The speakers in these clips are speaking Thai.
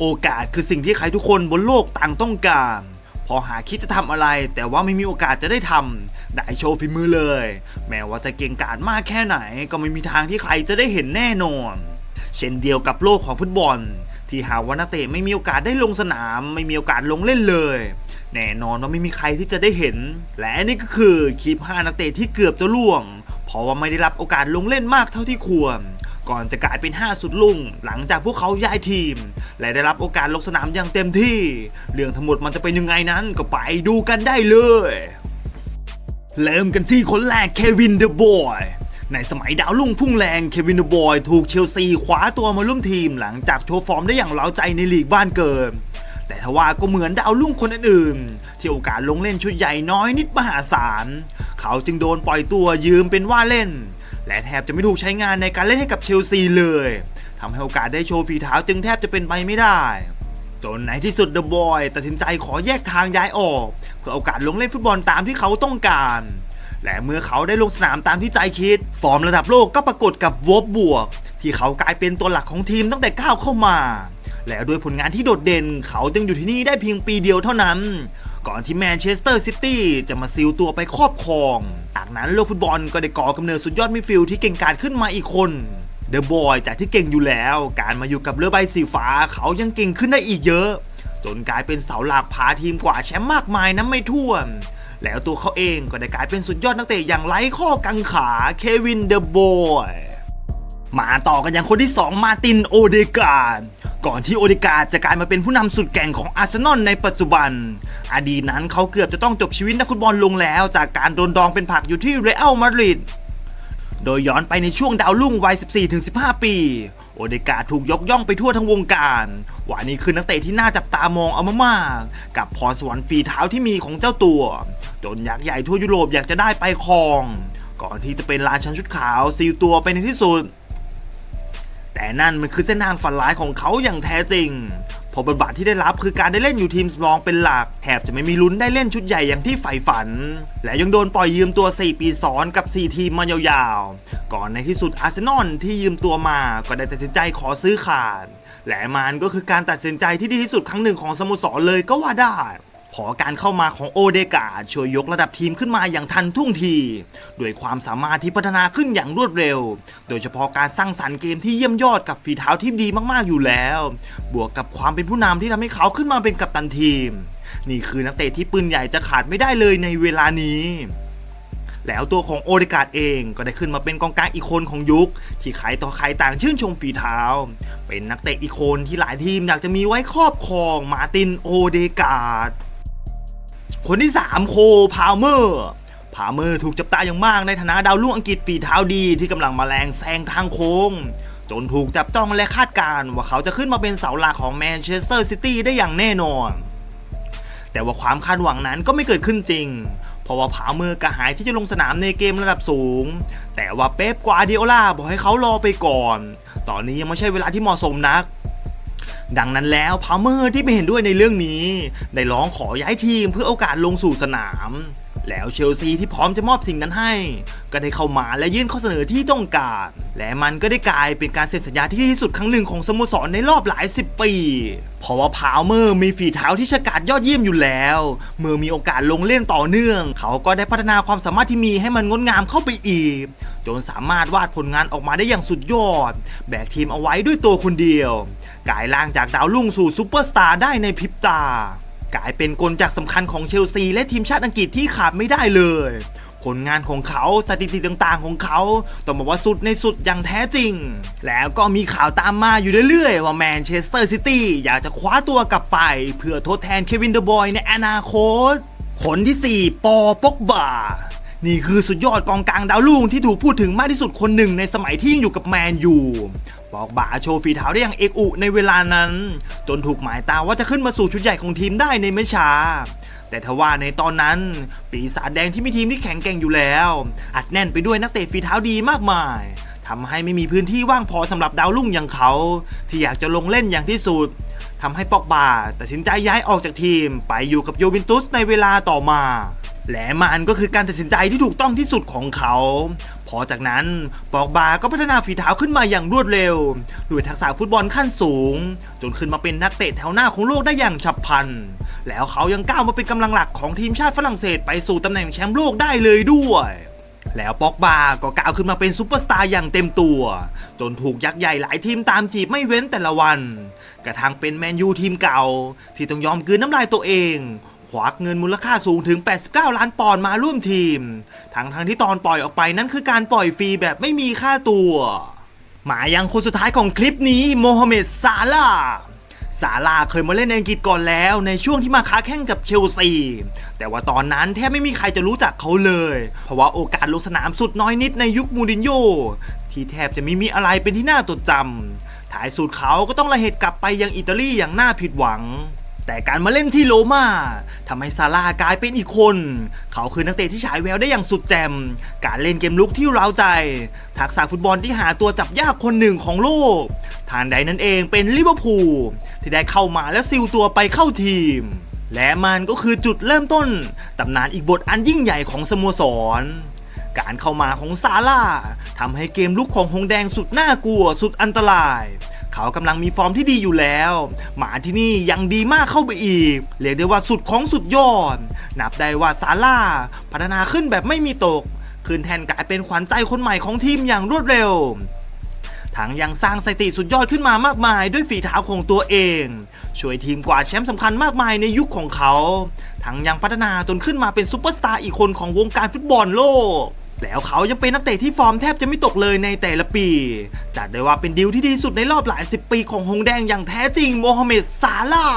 โอกาสคือสิ่งที่ใครทุกคนบนโลกต่างต้องการ พอหาคิดจะทำอะไร แต่ว่าไม่มีโอกาสจะได้ทำได้โชว์ฝีมือเลย แม้ว่าจะเก่งกาจมากแค่ไหน ก็ไม่มีทางที่ใครจะได้เห็นแน่นอน เช่นเดียวกับโลกของฟุตบอล ที่หาว่านักเตะไม่มีโอกาสได้ลงสนาม ไม่มีโอกาสลงเล่นเลย แน่นอนว่าไม่มีใครที่จะได้เห็น และนี่ก็คือคลิป5นักเตะที่เกือบจะล่วง เพราะว่าไม่ได้รับโอกาสลงเล่นมากเท่าที่ควร ก่อนจะกลายเป็น 5 สุดลุ่ง หลังจากพวกเขาย้ายทีม และได้รับโอกาสลงสนามอย่างเต็มที่ เรื่องทั้งหมดมันจะเป็นยังไงนั้นก็ไปดูกันได้เลย เริ่มกันที่คนแรกเควินเดอะบอยในสมัยดาวรุ่งพุ่งแรงเควินเดอะบอย ถูกเชลซีคว้าตัวมาร่วมทีมหลังจากโชว์ฟอร์มได้อย่างเล้าใจในลีกบ้านเกิด แต่ทว่าก็เหมือนดาวรุ่งคนอื่นๆที่โอกาสลงเล่นชุดใหญ่น้อยนิดมหาศาล เขาจึงโดนปล่อยตัวยืมเป็นว่าเล่น และแทบจะไม่ถูกใช้งานในการเล่นให้กับเชลซีเลยทำให้โอกาสได้โชว์ฝีเท้าจึงแทบจะเป็นไปไม่ได้ จนในที่สุดเดอะบอยตัดสินใจขอแยกทางย้ายออก เพื่อโอกาสลงเล่นฟุตบอลตามที่เขาต้องการและเมื่อเขาได้ลงสนามตามที่ใจคิด ฟอร์มระดับโลกก็ปรากฏกับวอบบวก ที่เขากลายเป็นตัวหลักของทีมตั้งแต่ก้าวเข้ามา และด้วยผลงานที่โดดเด่น เขาจึงอยู่ที่นี่ได้เพียงปีเดียวเท่านั้น ก่อนที่แมนเชสเตอร์ซิตี้จะมาซิลตัวไปครอบครอง นั้นโลกฟุตบอลก็ได้ก่อกำเนิดสุดยอดมิดฟิลด์ที่เก่งกาจขึ้นมาอีกคนเดอะบอยจากที่เก่งอยู่แล้ว การมาอยู่กับเรือใบสีฟ้าเขายังเก่งขึ้นได้อีกเยอะ จนกลายเป็นเสาหลักพาทีมกว่าแชมป์มากมายนั้นไม่ท่วม แล้วตัวเขาเองก็ได้กลายเป็นสุดยอดนักเตะอย่างไร้ข้อกังขาเควินเดอะบอยมาต่อกันอย่างคนที่ 2 มาตินโอเดกาด ก่อนที่โอเดกาจะกลายมาเป็นผู้นำสุดแก่งของอาร์เซนอลในปัจจุบัน อดีตนั้นเขาเกือบจะต้องจบชีวิตนักฟุตบอลลงแล้ว จากการโดนดองเป็นผักอยู่ที่เรอัลมาดริดโดยย้อนไปในช่วงดาวรุ่งวัย 14-15 ปี โอเดกาถูกยกย่องไปทั่วทั้งวงการว่านี่คือนักเตะที่น่าจับตามองเอามาก ๆ กับพรสวรรค์ฝีเท้าที่มีของเจ้าตัว จนยักษ์ใหญ่ทั่วยุโรปอยากจะได้ไปครอง ก่อนที่จะเป็นราชันชุดขาวซีลตัวไปในที่สุด แต่นั่นมันคือเส้นทางฝันร้ายของเขาอย่างแท้จริงเพอบทบาทที่ได้รับคือการได้เล่นอยู่ทีมสำรองเป็นหลัก แทบจะไม่มีลุ้นได้เล่นชุดใหญ่อย่างที่ใฝ่ฝัน และยังโดนปล่อยยืมตัว 4 ปีซ้อนกับ 4 ทีมมายาวๆ ก่อนในที่สุดอาร์เซนอลที่ยืมตัวมาก็ได้ตัดสินใจขอซื้อขาด และมันก็คือการตัดสินใจที่ดีที่สุดครั้งหนึ่งของสโมสรเลยก็ว่าได้ พอการเข้ามาของโอเดกาช่วยยกระดับทีมขึ้นมาอย่างทันท่วงทีด้วยความสามารถที่พัฒนาขึ้นอย่างรวดเร็ว โดยเฉพาะการสร้างสรรค์เกมที่เยี่ยมยอดกับฝีเท้าที่ดีมากๆอยู่แล้ว บวกกับความเป็นผู้นำที่ทำให้เขาขึ้นมาเป็นกัปตันทีม นี่คือนักเตะที่ปืนใหญ่จะขาดไม่ได้เลยในเวลานี้แล้วตัวของโอเดกาดเองก็ได้ขึ้นมาเป็นกองกลางอีกคนของยุค ที่ใครต่อใครต่างชื่นชมฝีเท้า เป็นนักเตะอีกคนที่หลายทีมอยากจะมีไว้ครอบครองมาตินโอเดกาด คนที่ 3 โคพาวเมอร์พาวเมอร์ถูกจับตาอย่างมากในฐานะดาวรุ่งอังกฤษฝีเท้าดีที่กำลังมาแรงแซงทางโค้ง จนถูกจับจ้องและคาดการ์ว่าเขาจะขึ้นมาเป็นเสาหลักของแมนเชสเตอร์ซิตี้ได้อย่างแน่นอน แต่ว่าความคาดหวังนั้นก็ไม่เกิดขึ้นจริง เพราะว่าพาวเมอร์กระหายที่จะลงสนามในเกมระดับสูง แต่ว่าเป๊ปกวาดิโอลาบอกให้เขารอไปก่อน ตอนนี้ยังไม่ใช่เวลาที่เหมาะสมนัก ดังนั้นแล้วพาวเมอร์ที่ไม่เห็นด้วยในเรื่องนี้ ได้ร้องขอย้ายทีมเพื่อโอกาสลงสู่สนาม แล้วเชลซีที่พร้อมจะมอบสิ่งนั้นให้ ก็ได้เข้ามาและยื่นข้อเสนอที่ต้องการ และมันก็ได้กลายเป็นการเซ็นสัญญาที่ดีที่สุดครั้งหนึ่งของสโมสรในรอบหลายสิบปี เพราะว่าพาวเมอร์มีฝีเท้าที่ฉกาจยอดเยี่ยมอยู่แล้ว เมื่อมีโอกาสลงเล่นต่อเนื่อง เขาก็ได้พัฒนาความสามารถที่มีให้มันงดงามเข้าไปอีก จนสามารถวาดผลงานออกมาได้อย่างสุดยอด แบกทีมเอาไว้ด้วยตัวคนเดียว กลายร่างจากดาวรุ่งสู่ซูเปอร์สตาร์ได้ในพริบตา กลายเป็นกลจากสำคัญของเชลซีและทีมชาติอังกฤษที่ขาดไม่ได้เลย ผลงานของเขาสถิติต่างๆของเขาต้องบอกว่าสุดในสุดอย่างแท้จริง แล้วก็มีข่าวตามมาอยู่เรื่อยๆ ว่าแมนเชสเตอร์ซิตี้อยากจะคว้าตัวกลับไป เพื่อทดแทนเควินเดอะบอยในอนาคตคนที่ 4 ปอปอกบานี่คือสุดยอดกองกลางดาวรุ่งที่ถูกพูดถึงมากที่สุดคนหนึ่งในสมัยที่ยังอยู่กับแมนอยู่บอกบาโชว์ฝีเท้าได้อย่างเอกอุในเวลานั้น จนถูกหมายตาว่าจะขึ้นมาสู่ชุดใหญ่ของทีมได้ในไม่ช้าแต่ทว่าในตอนนั้น ปีศาจแดงที่มีทีมที่แข็งแกร่งอยู่แล้ว อัดแน่นไปด้วยนักเตะฝีเท้าดีมากมายทำให้ไม่มีพื้นที่ว่างพอสำหรับดาวรุ่งอย่างเขา ที่อยากจะลงเล่นอย่างที่สุดทำให้ปอกบาตัดสินใจย้ายออกจากทีม ไปอยู่กับโยวินตุสในเวลาต่อมา และมันก็คือการตัดสินใจที่ถูกต้องที่สุดของเขา พอจากนั้นปอกบาก็พัฒนาฝีเท้าขึ้นมาอย่างรวดเร็ว ด้วยทักษะฟุตบอลขั้นสูง จนขึ้นมาเป็นนักเตะแถวหน้าของโลกได้อย่างฉับพลัน แล้วเขายังก้าวมาเป็นกำลังหลักของทีมชาติฝรั่งเศสไปสู่ตำแหน่งแชมป์โลกได้เลยด้วยแล้วป็อกบาก็ก้าวขึ้นมาเป็นซูเปอร์สตาร์อย่างเต็มตัว จนถูกยักษ์ใหญ่หลายทีมตามจีบไม่เว้นแต่ละวัน กระทั่งเป็นแมนยูทีมเก่า ที่ต้องยอมกืนน้ำลายตัวเอง ควักเงินมูลค่าสูงถึง 89 ล้านปอนด์มาร่วมทีม ทั้งทั้งๆที่ตอนปล่อยออกไปนั้นคือการปล่อยฟรีแบบไม่มีค่าตัวมายังคนสุดท้ายของคลิปนี้โมฮัมเหม็ดซาลาซาลาเคยมาเล่นในอังกฤษก่อนแล้วในช่วงที่มาค้าแข่งกับเชลซี แต่ว่าตอนนั้นแทบไม่มีใครจะรู้จักเขาเลย เพราะว่าโอกาสลงสนามสุดน้อยนิดในยุคมูรินโญ่ที่แทบจะไม่มีอะไรเป็นที่น่าจดจำท้ายสุดเขาก็ต้องระเหตุกลับไปยังอิตาลีอย่างน่าผิดหวัง แต่การมาเล่นที่โรม่าทำให้ซาลากลายเป็นอีกคน เขาคือนักเตะที่ฉายแววได้อย่างสุดแจ่ม การเล่นเกมลุกที่ร้าวใจ ทักษะฟุตบอลที่หาตัวจับยากคนหนึ่งของโลก ทานใดนั่นเองเป็นลิเวอร์พูลที่ได้เข้ามาและซิลตัวไปเข้าทีม และมันก็คือจุดเริ่มต้นตำนานอีกบทอันยิ่งใหญ่ของสโมสร การเข้ามาของซาร่าทำให้เกมลุกของหงแดงสุดน่ากลัวสุดอันตราย เขากำลังมีฟอร์มที่ดีอยู่แล้ว หมาที่นี่ยังดีมากเข้าไปอีก เรียกได้ว่าสุดของสุดยอด นับได้ว่าซาร่าพัฒนาขึ้นแบบไม่มีตก ขึ้นแทนกลายเป็นขวัญใจคนใหม่ของทีมอย่างรวดเร็วทั้งยังสร้างสถิติสุดยอดขึ้นมามากมายด้วยฝีเท้าของตัวเอง ช่วยทีมกว่าแชมป์สำคัญมากมายในยุคของเขา ทั้งยังพัฒนาจนขึ้นมาเป็นซูเปอร์สตาร์อีกคนของวงการฟุตบอลโลก แล้วเขายังเป็นนักเตะที่ฟอร์มแทบจะไม่ตกเลยในแต่ละปี จัดได้ว่าเป็นดีลที่ดีสุดในรอบหลายสิบปีของหงแดงอย่างแท้จริงโมฮัมเหม็ดซาลา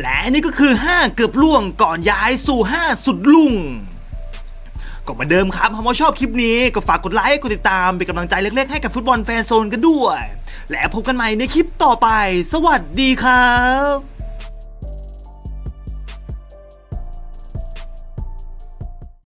และนี่ก็คือ 5 เกือบล่วงก่อนย้ายสู่ 5 สุดลุ่งก็เหมือนเดิมครับหากว่าชอบคลิปนี้ก็ฝากกดไลค์กดติดตามเป็นกำลังใจเล็กๆให้กับฟุตบอลแฟนโซนกันด้วย และพบกันใหม่ในคลิปต่อไป สวัสดีครับ